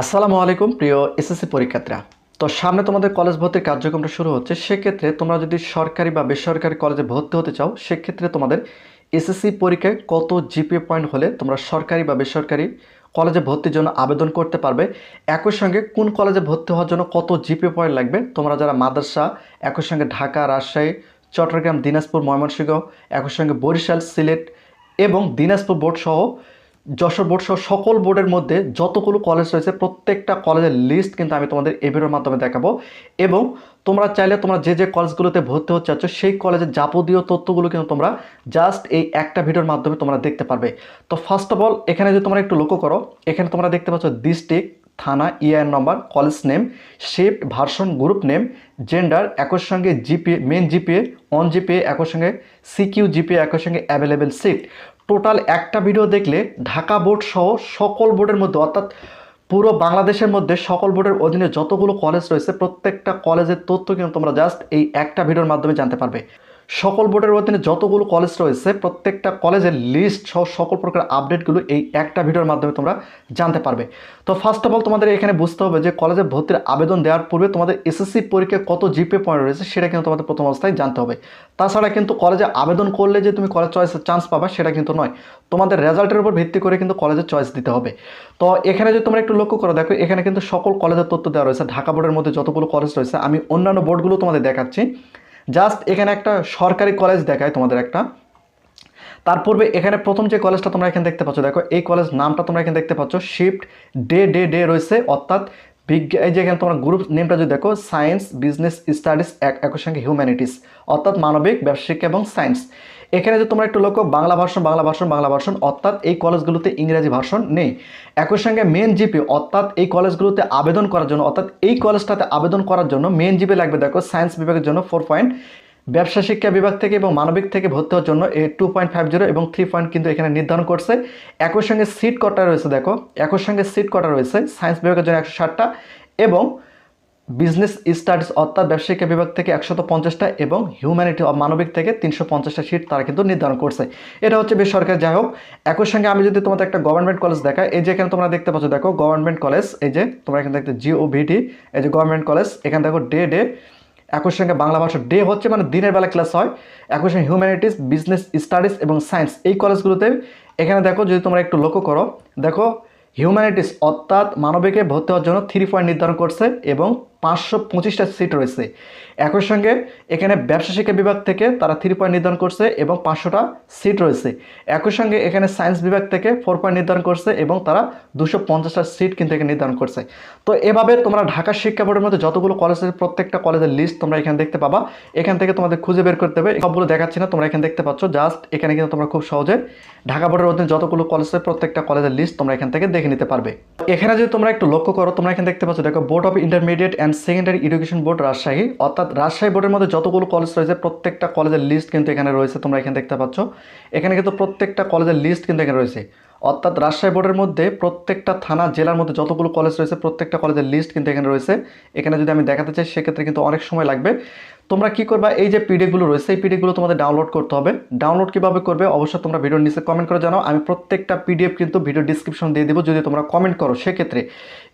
আসসালামু আলাইকুম, প্রিয় এসএসসি পরীক্ষার্থীরা। তো সামনে তোমাদের কলেজ ভর্তির কার্যক্রমটা শুরু হচ্ছে। সেক্ষেত্রে তোমরা যদি সরকারি বা বেসরকারি কলেজে ভর্তি হতে চাও, সেক্ষেত্রে তোমাদের এসএসসি পরীক্ষায় কত জিপিএ পয়েন্ট হলে তোমরা সরকারি বা বেসরকারি কলেজে ভর্তির জন্য আবেদন করতে পারবে। একই সঙ্গে কোন কলেজে ভর্তি হওয়ার জন্য কত জিপিএ পয়েন্ট লাগবে, তোমরা যারা মাদ্রাসা, একই সঙ্গে ঢাকা, রাজশাহী, চট্টগ্রাম, দিনাজপুর, ময়মনসিংহ, একই সঙ্গে বরিশাল, সিলেট এবং দিনাজপুর বোর্ড সহ যশোর বোর্ড সহ সকল বোর্ডের মধ্যে যতগুলো কলেজ রয়েছে, প্রত্যেকটা কলেজের লিস্ট কিন্তু আমি তোমাদের এই ভিডিওর মাধ্যমে দেখাবো। এবং তোমরা চাইলে তোমরা যে যে কলেজগুলোতে ভর্তি হতে চাচ্ছ, সেই কলেজের যাবতীয় তথ্যগুলো কিন্তু তোমরা জাস্ট এই একটা ভিডিওর মাধ্যমে তোমরা দেখতে পারবে। তো ফার্স্ট অফ অল এখানে যদি তোমরা একটু লক্ষ্য করো, এখানে তোমরা দেখতে পাচ্ছ ডিস্ট্রিক্ট থানা EIN number college name shift version group name gender একই সঙ্গে GPA main GPA on GPA একই সঙ্গে সিকিউ জিপিএ একই সঙ্গে অ্যাভেলেবেল সিট টোটাল একটা ভিডিও দেখলে ঢাকা বোর্ড সহ সকল বোর্ডের মধ্যে, অর্থাৎ পুরো বাংলাদেশের মধ্যে সকল বোর্ডের অধীনে যতগুলো কলেজ রয়েছে, প্রত্যেকটা কলেজের তথ্য কিন্তু তোমরা জাস্ট এই একটা ভিডিওর মাধ্যমে জানতে পারবে। সকল বোর্ডের অধীনে যতগুলো কলেজ রয়েছে, প্রত্যেকটা কলেজের লিস্ট সহ সকল প্রকার আপডেটগুলো এই একটা ভিডিওর মাধ্যমে তোমরা জানতে পারবে। তো ফার্স্ট অফ অল তোমাদের এখানে বুঝতে হবে যে কলেজে ভর্তির আবেদন দেওয়ার পূর্বে তোমাদের এসএসসি পরীক্ষায় কত জিপে পয়েন্ট রয়েছে সেটা কিন্তু তোমাদের প্রথম অবস্থায় জানতে হবে। তাছাড়া কিন্তু কলেজে আবেদন করলে যে তুমি কলেজ চয়েসের চান্স পাবা সেটা কিন্তু নয়, তোমাদের রেজাল্টের উপর ভিত্তি করে কিন্তু কলেজের চয়েস দিতে হবে। তো এখানে যদি তোমরা একটু লক্ষ্য করো দেখো, এখানে কিন্তু সকল কলেজের তথ্য দেওয়া রয়েছে। ঢাকা বোর্ডের মধ্যে যতগুলো কলেজ রয়েছে, আমি অন্যান্য বোর্ডগুলো তোমাদের দেখাচ্ছি। জাস্ট এখানে একটা সরকারি কলেজ দেখায় তোমাদের একটা। তার পূর্বে এখানে প্রথম যে কলেজটা তোমরা এখানে দেখতে পাচ্ছ, দেখো, এই কলেজ নামটা তোমরা এখানে দেখতে পাচ্ছ শিফট ডে ডে ডে রয়েছে, অর্থাৎ বিজ্ঞান এই যে এখানে তোমরা গ্রুপ নেমটা যদি দেখো সায়েন্স বিজনেস স্টাডিজ এক একই সঙ্গে হিউম্যানিটিস অর্থাৎ মানবিক, ব্যবসায়িক এবং সায়েন্স এখানে যে তোমরা একটু লক্ষ্য, Bangla version Bangla version Bangla version, অর্থাৎ এই কলেজগুলোতে ইংরেজি ভার্সন নেই। একই সঙ্গে মেন জিপি অর্থাৎ এই কলেজগুলোতে আবেদন করার জন্য, অর্থাৎ এই কলেজটাতে আবেদন করার জন্য মেন জিপি লাগবে, দেখো সায়েন্স বিভাগের জন্য ফোর পয়েন্ট ব্যবসা শিক্ষা বিভাগ থেকে এবং মানবিক থেকে ভর্তি হওয়ার জন্য এই টু পয়েন্ট ফাইভ জিরো এবং থ্রি পয়েন্ট কিন্তু এখানে নির্ধারণ করছে। একই সঙ্গে সিট কটা রয়েছে, দেখো, একই সঙ্গে সিট কটা রয়েছে সায়েন্স বিভাগের জন্য একশো ষাটটা এবং বিজনেস স্টাডিজ অর্থাৎ ব্যবসায়িক বিভাগ থেকে একশত পঞ্চাশটা এবং হিউম্যানিটি মানবিক থেকে তিনশো পঞ্চাশটা সিট তারা কিন্তু নির্ধারণ করছে। এটা হচ্ছে বেসরকারি, যাই হোক। একই সঙ্গে আমি যদি তোমাদের একটা গভর্নমেন্ট কলেজ দেখা এই যে এখানে তোমরা দেখতে পাচ্ছ, দেখো গভর্নমেন্ট কলেজ এই যে তোমরা এখানে দেখতে জিও ভিটি এই যে গভর্নমেন্ট কলেজ এখানে দেখো ডে ডে একই সঙ্গে বাংলা ভাষা ডে হচ্ছে মানে দিনের বেলা ক্লাস হয়। একই সঙ্গে হিউম্যানিটিস বিজনেস স্টাডিজ এবং সায়েন্স এই কলেজগুলোতে এখানে দেখো, যদি তোমরা একটু লক্ষ্য করো, দেখো হিউম্যানিটিস অর্থাৎ মানবিকে ভর্তি হওয়ার জন্য থ্রি পয়েন্ট নির্ধারণ করছে এবং পাঁচশো পঁচিশটা সিট রয়েছে। একই সঙ্গে এখানে ব্যবসা শিক্ষা বিভাগ থেকে তারা থ্রি পয়েন্ট নির্ধারণ করছে এবং পাঁচশোটা সিট রয়েছে। একই সঙ্গে এখানে সায়েন্স বিভাগ থেকে ফোর পয়েন্ট নির্ধারণ করছে এবং তারা দুশো পঞ্চাশটা সিট কিন্তু এখানে নির্ধারণ করছে। তো এভাবে তোমরা ঢাকা শিক্ষা বোর্ডের মধ্যে যতগুলো কলেজ আছে, প্রত্যেকটা কলেজের লিস্ট তোমরা এখানে দেখতে পাবা। এখান থেকে তোমাদের খুঁজে বের করতে হবে। সবগুলো দেখাচ্ছি না, তোমরা এখানে দেখতে পাচ্ছ। জাস্ট এখানে কিন্তু তোমরা খুব সহজে ঢাকা বোর্ডের অধীনে যতগুলো কলেজ আছে, প্রত্যেকটা কলেজের লিস্ট তোমরা এখান থেকে দেখে নিতে পারবে। এখানে যদি তোমরা একটু লক্ষ্য করো, তোমরা এখানে দেখতে পাচ্ছ, দেখো board of intermediate and secondary education board Rajshahi অর্থাৎ রাজশাহী বোর্ডের মধ্যে যতগুলো কলেজ রয়েছে, প্রত্যেকটা কলেজের লিস্ট কিন্তু এখানে রয়েছে, তোমরা এখানে দেখতে পাচ্ছ। এখানে কিন্তু প্রত্যেকটা কলেজের লিস্ট কিন্তু এখানে রয়েছে। অর্থাৎ রাজশাহী বোর্ডের মধ্যে প্রত্যেকটা থানা, জেলার মধ্যে যতগুলো কলেজ রয়েছে, প্রত্যেকটা কলেজের লিস্ট কিন্তু এখানে রয়েছে। এখানে যদি আমি দেখাতে চাই, সেক্ষেত্রে কিন্তু অনেক সময় লাগবে। তোমরা কি করবা? এই যে পিডিএফগুলো রয়েছে, এই পিডিএফগুলো তোমাদের ডাউনলোড করতে হবে। ডাউনলোড কীভাবে করবে? অবশ্যই তোমরা ভিডিওর নিচে কমেন্ট করে জানাও। আমি প্রত্যেকটা পিডিএফ কিন্তু ভিডিও ডিসক্রিপশন দিয়ে দেবো, যদি তোমরা কমেন্ট করো, সেক্ষেত্রে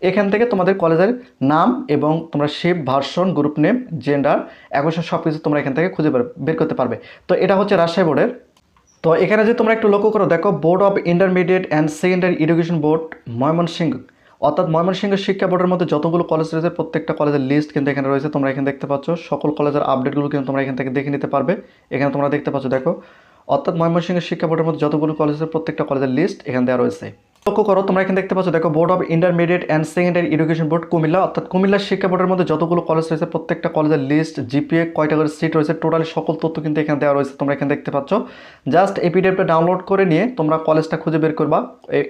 এখান থেকে তোমাদের কলেজের নাম এবং তোমরা shape version group name gender একই সব কিছু তোমরা এখান থেকে খুঁজে বের করতে পারবে। তো এটা হচ্ছে রাজশাহী বোর্ডের তো এখানে যদি তোমরা একটু লক্ষ্য করো, দেখো board of intermediate and secondary education board Mymensingh. অর্থাৎ ময়মনসিংহ শিক্ষা বোর্ডের মধ্যে যতগুলো কলেজ রয়েছে, প্রত্যেকটা কলেজের লিস্ট কিন্তু এখানে রয়েছে, তোমরা এখানে দেখতে পাচ্ছ। সকল কলেজের আপডেটগুলো কিন্তু তোমরা এখান থেকে দেখে নিতে পারবে। এখানে তোমরা দেখতে পাচ্ছ, দেখো। অর্থাৎ ময়মনসিংহ শিক্ষা বোর্ডের মধ্যে যতগুলো কলেজের প্রত্যেকটা কলেজের লিস্ট এখানে দেওয়া রয়েছে। লক্ষ্য করো, তোমরা এখানে দেখতে পাচ্ছ, দেখো board of intermediate and secondary education board Comilla. অর্থাৎ কুমিল্লা শিক্ষা বোর্ডের মধ্যে যতগুলো কলেজ রয়েছে, প্রত্যেকটা কলেজের লিস্ট জিপিএ কয়টা করে সিট রয়েছে টোটালি সকল তথ্য কিন্তু এখানে দেওয়া রয়েছে, তোমরা এখানে দেখতে পাচ্ছ। জাস্ট এই পিডিএফটা ডাউনলোড করে নিয়ে তোমরা কলেজটা খুঁজে বের করবা।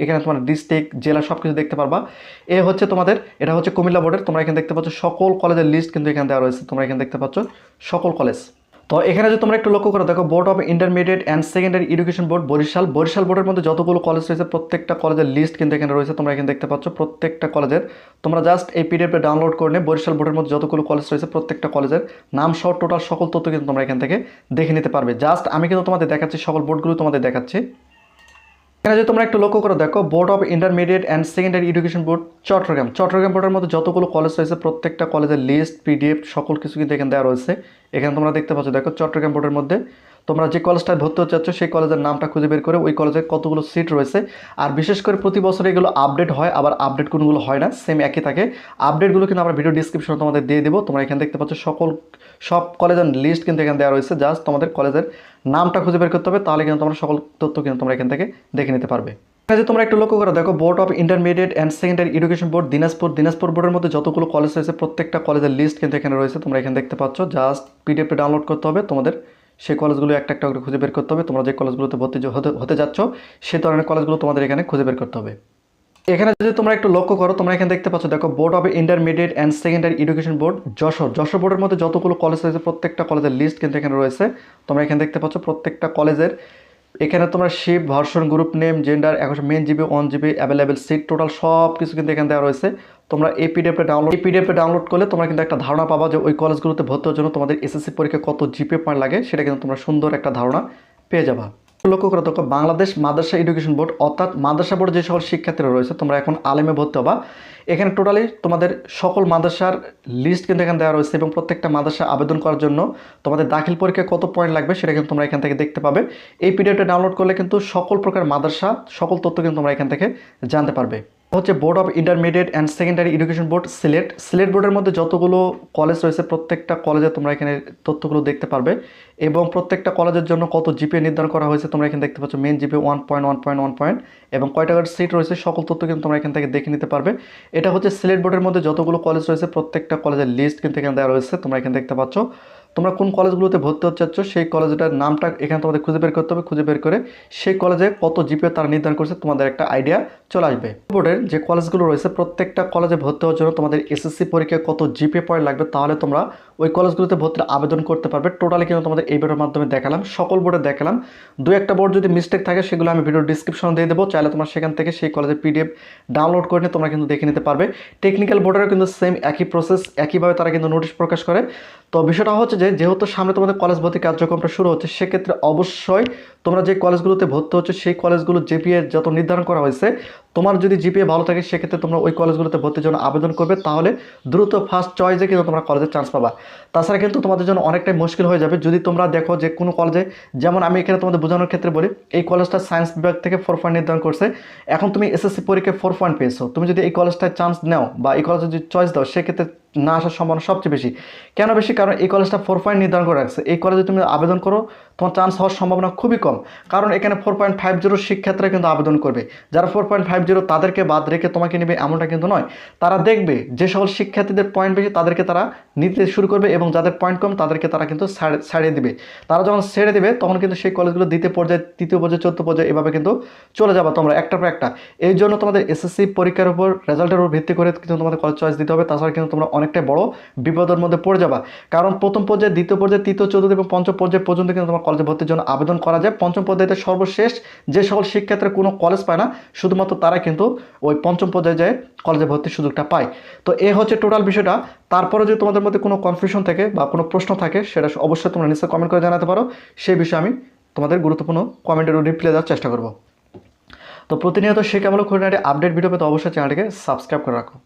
এখানে তোমার ডিস্ট্রিক্ট জেলা সব কিছু দেখতে পারবা। এ হচ্ছে তোমাদের, এটা হচ্ছে কুমিল্লা বোর্ডের, তোমরা এখানে দেখতে পাচ্ছ, সকল কলেজের লিস্ট কিন্তু এখানে দেওয়া রয়েছে, তোমরা এখানে দেখতে পাচ্ছ, সকল কলেজ তো এখানে যদি তোমরা একটু লক্ষ্য করো, দেখো board of intermediate and secondary education board Barisal. Barisal বোর্ডের মধ্যে যতগুলো কলেজ রয়েছে, প্রত্যেকটা কলেজের লিস্ট কিন্তু এখানে রয়েছে, তোমরা এখানে দেখতে পাচ্ছ। প্রত্যেকটা কলেজের তোমরা জাস্ট এই পিডিএফটা ডাউনলোড করে নিয়ে বরিশাল বোর্ডের মধ্যে যতগুলো কলেজ রয়েছে, প্রত্যেকটা কলেজের নাম সহ টোটাল সকল তথ্য কিন্তু তোমরা এখান থেকে দেখে নিতে পারবে। জাস্ট আমি কিন্তু তোমাদের দেখাচ্ছি, সকল বোর্ডগুলো তোমাদের দেখাচ্ছি। এখানে যদি তোমরা একটু লক্ষ্য করে, দেখো board of intermediate and secondary education board Chittagong Chittagong বোর্ডের মধ্যে যতগুলো কলেজ রয়েছে, প্রত্যেকটা কলেজের লিস্ট পিডিএফ সকল কিছু কিন্তু এখানে দেওয়া রয়েছে। এখানে তোমরা দেখতে পাচ্ছ, দেখো চট্টগ্রাম বোর্ডের মধ্যে তোমরা যে কলেজটায় ভর্তি হতে চাচ্ছ, সেই কলেজের নামটা খুঁজে বের করে ওই কলেজে কতগুলো সিট রয়েছে। আর বিশেষ করে প্রতি বছর এগুলো আপডেট হয়, আবার আপডেট কোনগুলো হয় না সেম একই থাকে। আপডেটগুলো কিন্তু আমরা ভিডিও ডিসক্রিপশনে তোমাদের দিয়ে দেবো। তোমরা এখানে দেখতে পাচ্ছ সকল, সব কলেজের লিস্ট কিন্তু এখানে দেওয়া রয়েছে। জাস্ট তোমাদের কলেজের নামটা খুঁজে বের করতে হবে, তাহলে কিন্তু তোমরা সকল তথ্য কিন্তু তোমরা এখান থেকে দেখে নিতে পারবে। যদি তোমরা একটু লক্ষ্য করে, দেখো board of intermediate and secondary education board Dinajpur. Dinajpur বোর্ডের মধ্যে যতগুলো কলেজ রয়েছে, প্রত্যেকটা কলেজের লিস্ট কিন্তু এখানে রয়েছে। তোমরা এখানে দেখতে পাচ্ছ জাস্ট পিডিএফে ডাউনলোড করতে হবে। তোমাদের সেই কলেজগুলো একটা একটা করে খুঁজে বের করতে হবে। তোমরা যে কলেজগুলোতে ভর্তি হতে যাচ্ছ সেই ধরনের কলেজগুলো তোমাদের এখানে খুঁজে বের করতে হবে। এখানে যদি তোমরা একটু লক্ষ্য করো, তোমরা এখানে দেখতে পাচ্ছ, দেখো board of intermediate and secondary education board Jessore. Jessore বোর্ডের মধ্যে যতগুলো কলেজ রয়েছে, প্রত্যেকটা কলেজের লিস্ট কিন্তু এখানে রয়েছে। তোমরা এখানে দেখতে পাচ্ছ, প্রত্যেকটা কলেজের এখানে তোমরা shift version group name gender এখন main GPA one GPA available seat total সব কিছু কিন্তু এখানে দেওয়া রয়েছে। তোমরা এই পিডিএফে ডাউনলোড এই পিডিএফে ডাউনলোড করলে তোমরা কিন্তু একটা ধারণা পাবা যে ওই কলেজগুলোতে ভর্তি হওয়ার জন্য তোমাদের এসএসসি পরীক্ষা কত জিপে পয়েন্ট লাগে, সেটা কিন্তু তোমরা সুন্দর একটা ধারণা পেয়ে যাবা। লক্ষ্য করে দেখো, বাংলাদেশ মাদ্রাসা এডুকেশন বোর্ড অর্থাৎ মাদ্রাসা বোর্ডে যে সকল শিক্ষার্থীরা রয়েছে, তোমরা এখন আলেমে ভর্তি হবা। এখানে টোটালি তোমাদের সকল মাদ্রাসার লিস্ট কিন্তু এখানে দেওয়া রয়েছে এবং প্রত্যেকটা মাদ্রাসা আবেদন করার জন্য তোমাদের দাখিল পরীক্ষায় কত পয়েন্ট লাগবে, সেটা কিন্তু তোমরা এখান থেকে দেখতে পাবে। এই পিডিএফটা ডাউনলোড করলে কিন্তু সকল প্রকার মাদ্রাসা, সকল তথ্য কিন্তু তোমরা এখান থেকে জানতে পারবে। হচ্ছে board of intermediate and secondary education board, Sylhet. Sylhet বোর্ডের মধ্যে যতগুলো কলেজ রয়েছে, প্রত্যেকটা কলেজে তোমরা এখানে তথ্যগুলো দেখতে পারবে। এবং প্রত্যেকটা কলেজের জন্য কত জিপে নির্ধারণ করা হয়েছে তোমরা এখানে দেখতে পাচ্ছ main GPA one point one point one point এবং কয় টাকার সিট রয়েছে, সকল তথ্য কিন্তু তোমরা এখান থেকে দেখে নিতে পারবে। এটা হচ্ছে সিলেট বোর্ডের মধ্যে যতগুলো কলেজ রয়েছে, প্রত্যেকটা কলেজের লিস্ট কিন্তু এখানে দেওয়া রয়েছে, তোমরা এখানে দেখতে পাচ্ছ। তোমরা কোন কলেজগুলোতে ভর্তি হতে চাচ্ছ, সেই কলেজটার নামটা এখানে তোমাদের খুঁজে বের করতে হবে, খুঁজে বের করে সেই কলেজে কত জিপে তারা নির্ধারণ করছে, তোমাদের একটা আইডিয়া চলে আসবে। বোর্ডের যে কলেজগুলো রয়েছে, প্রত্যেকটা কলেজে ভর্তি হওয়ার জন্য তোমাদের এসএসসি পরীক্ষায় কত জিপে পয়েন্ট লাগবে, তাহলে তোমরা ওই কলেজগুলোতে ভর্তির আবেদন করতে পারবে। টোটালি কিন্তু তোমাদের এই ভিডিওর মাধ্যমে দেখালাম, সকল বোর্ডে দেখালাম। দু একটা বোর্ড যদি মিস্টেক থাকে, সেগুলো আমি ভিডিও ডিসক্রিপশন দিয়ে দেবো, চাইলে তোমরা সেখান থেকে সেই কলেজের পিডিএফ ডাউনলোড করে নিয়ে তোমরা কিন্তু দেখে নিতে পারবে। টেকনিক্যাল বোর্ডেরও কিন্তু সেম একই প্রসেস একইভাবে তারা কিন্তু নোটিশ প্রকাশ করে। তো বিষয়টা হচ্ছে যে, যেহেতু সামনে তোমাদের কলেজ ভর্তি কার্যক্রমটা শুরু হচ্ছে, সেক্ষেত্রে অবশ্যই তোমরা যে কলেজগুলোতে ভর্তি হচ্ছে, সেই কলেজগুলো জিপিএ যত নির্ধারণ করা হয়েছে, তোমার যদি জিপিএ ভালো থাকে, সেক্ষেত্রে তোমরা ওই কলেজগুলোতে ভর্তির জন্য আবেদন করবে। তাহলে দ্রুত ফার্স্ট চয়েসে কিন্তু তোমরা কলেজে চান্স পাবা। তাছাড়া কিন্তু তোমাদের জন্য অনেকটাই মুশকিল হয়ে যাবে। যদি তোমরা দেখো যে, কোনো কলেজে যেমন আমি এখানে তোমাদের বোঝানোর ক্ষেত্রে বলি, এই কলেজটা সায়েন্স বিভাগ থেকে ফোর পয়েন্ট নির্ধারণ করছে। এখন তুমি এসএসসি পরীক্ষায় ফোর পয়েন্ট পেয়েছ। তুমি যদি এই কলেজটায় চান্স নাও বা এই কলেজে যদি চয়েস দাও, সেক্ষেত্রে না আসার সম্ভাবনা সবচেয়ে বেশি। কেন বেশি? কারণ এই কলেজটা ফোর পয়েন্ট নির্ধারণ করে রাখছে। এই কলেজে তুমি আবেদন করো, তোমার চান্স হওয়ার সম্ভাবনা খুবই কম। কারণ এখানে ফোর পয়েন্ট ফাইভ জিরো শিক্ষার্থীরা কিন্তু আবেদন করবে। যারা ফোর পয়েন্ট ফাইভ জিরো তাদেরকে বাদ রেখে তোমাকে নেবে এমনটা কিন্তু নয়। তারা দেখবে যে সকল শিক্ষার্থীদের পয়েন্ট বেশি তাদেরকে তারা নিতে শুরু করবে এবং যাদের পয়েন্ট কম তাদেরকে তারা কিন্তু ছাড়িয়ে দিবে। তারা যখন ছেড়ে দেবে, তখন কিন্তু সেই কলেজগুলো দ্বিতীয় পর্যায়ে, তৃতীয় পর্যায়ে, চতুর্থ পর্যায়ে এভাবে কিন্তু চলে যাবা তোমরা একটা পর একটা। এই জন্য তোমাদের এসএসসি পরীক্ষার উপর রেজাল্টের উপর ভিত্তি করে কিন্তু তোমাদের কলেজ চয়েস দিতে হবে। তাছাড়া কিন্তু তোমরা অনেকটাই বড় বিপদের মধ্যে পড়ে যাবা। কারণ প্রথম পর্যায়ে, দ্বিতীয় পর্যায়ে, তৃতীয়, চতুর্থ এবং পঞ্চম পর্যায়ে পর্যন্ত কিন্তু তোমার কলেজে ভর্তির জন্য আবেদন করা যায়। পঞ্চম পর্যায়ে সর্বশেষ যে সকল শিক্ষার্থীরা কোনো কলেজ পায় না, শুধুমাত্র তারা কিন্তু ওই পঞ্চম পর্যায়ে যায় কলেজে ভর্তির সুযোগটা পায়। তো এ হচ্ছে টোটাল বিষয়টা। তারপরে যদি তোমাদের মধ্যে কোনো কনফিউশন থাকে বা কোনো প্রশ্ন থাকে, সেটা অবশ্যই তোমরা নিশ্চয়ই কমেন্ট করে জানাতে পারো। সেই বিষয়ে আমি তোমাদের গুরুত্বপূর্ণ কমেন্টের রিপ্লাই দেওয়ার চেষ্টা করব। তো প্রতিনিয়ত কেমন খুঁটিনাটি আপডেট ভিডিও পেতে অবশ্যই চ্যানেলটিকে সাবস্ক্রাইব করে রাখো।